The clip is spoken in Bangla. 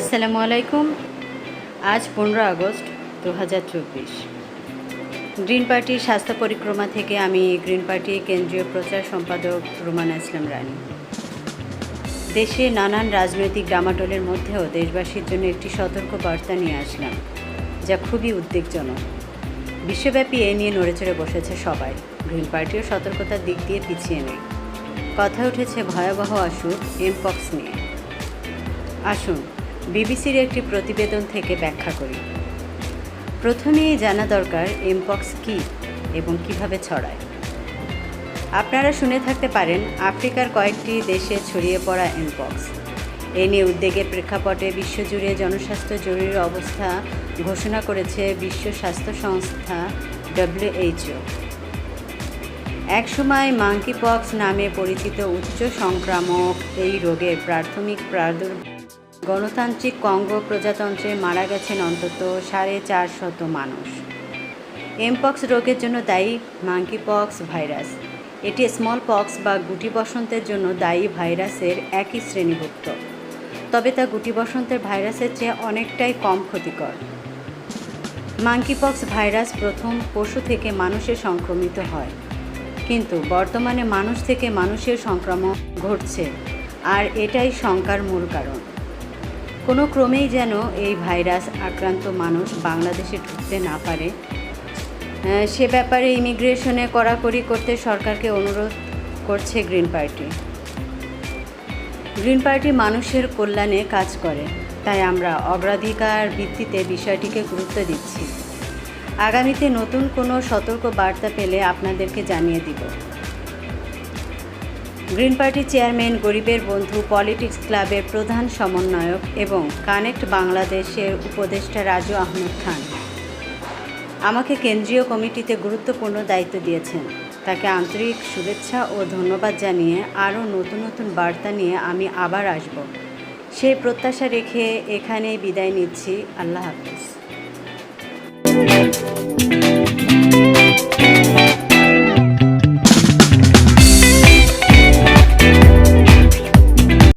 আসসালামু আলাইকুম। আজ পনেরো আগস্ট দু হাজার চব্বিশ। গ্রিন পার্টির স্বাস্থ্য পরিক্রমা থেকে আমি গ্রিন পার্টির কেন্দ্রীয় প্রচার সম্পাদক রুমানা ইসলাম রানী। দেশে নানান রাজনৈতিক ডামাডোলের মধ্যেও দেশবাসীর জন্য একটি সতর্ক বার্তা নিয়ে আসলাম, যা খুবই উদ্বেগজনক। বিশ্বব্যাপী এ নিয়ে নড়েচড়ে বসেছে সবাই। গ্রিন পার্টিও সতর্কতার দিক দিয়ে পিছিয়ে নেই। কথা উঠেছে ভয়াবহ অসুখ এমপক্স নিয়ে। আসুন বিবিসির একটি প্রতিবেদন থেকে ব্যাখ্যা করি। প্রথমেই জানা দরকার এমপক্স কী এবং কীভাবে ছড়ায়। আপনারা শুনে থাকতে পারেন, আফ্রিকার কয়েকটি দেশে ছড়িয়ে পড়া এমপক্স এ নিয়ে উদ্বেগের প্রেক্ষাপটে বিশ্বজুড়ে জনস্বাস্থ্য জরুরি অবস্থা ঘোষণা করেছে বিশ্ব স্বাস্থ্য সংস্থা ডব্লিউএইচও। একসময় মাঙ্কি পক্স নামে পরিচিত উচ্চ সংক্রামক এই রোগের প্রাথমিক প্রাদুর গণতান্ত্রিক কঙ্গো প্রজাতন্ত্রে মারা গেছেন অন্তত সাড়ে চার শত মানুষ। এমপক্স রোগের জন্য দায়ী মাঙ্কি পক্স ভাইরাস এটি স্মল পক্স বা গুটি বসন্তের জন্য দায়ী ভাইরাসের একই শ্রেণীভুক্ত। তবে তা গুটি বসন্তের ভাইরাসের চেয়ে অনেকটাই কম ক্ষতিকর। মাঙ্কিপক্স ভাইরাস প্রথম পশু থেকে মানুষে সংক্রমিত হয়। কিন্তু বর্তমানে মানুষ থেকে মানুষের সংক্রমণ ঘটছে, আর এটাই শঙ্কার মূল কারণ। কোনো ক্রমেই যেন এই ভাইরাস আক্রান্ত মানুষ বাংলাদেশে ঢুকতে না পারে। সে ব্যাপারে ইমিগ্রেশনে কড়াকড়ি করতে সরকারকে অনুরোধ করছে গ্রিন পার্টি। গ্রিন পার্টি মানুষের কল্যাণে কাজ করে, তাই আমরা অগ্রাধিকার ভিত্তিতে বিষয়টিকে গুরুত্ব দিচ্ছি। আগামীতে নতুন কোনো সতর্ক বার্তা পেলে আপনাদেরকে জানিয়ে দিব। গ্রিন পার্টি চেয়ারম্যান গরিবের বন্ধু পলিটিক্স ক্লাবের প্রধান সমন্বয়ক এবং কানেক্ট বাংলাদেশের উপদেষ্টা রাজু আহমেদ খান। আমাকে কেন্দ্রীয় কমিটিতে গুরুত্বপূর্ণ দায়িত্ব দিয়েছেন। তাকে আন্তরিক শুভেচ্ছা ও ধন্যবাদ জানিয়ে আরও নতুন নতুন বার্তা নিয়ে আমি আবার আসব। সেই প্রত্যাশা রেখে এখানেই বিদায় নিচ্ছি। আল্লাহ হাফিজ।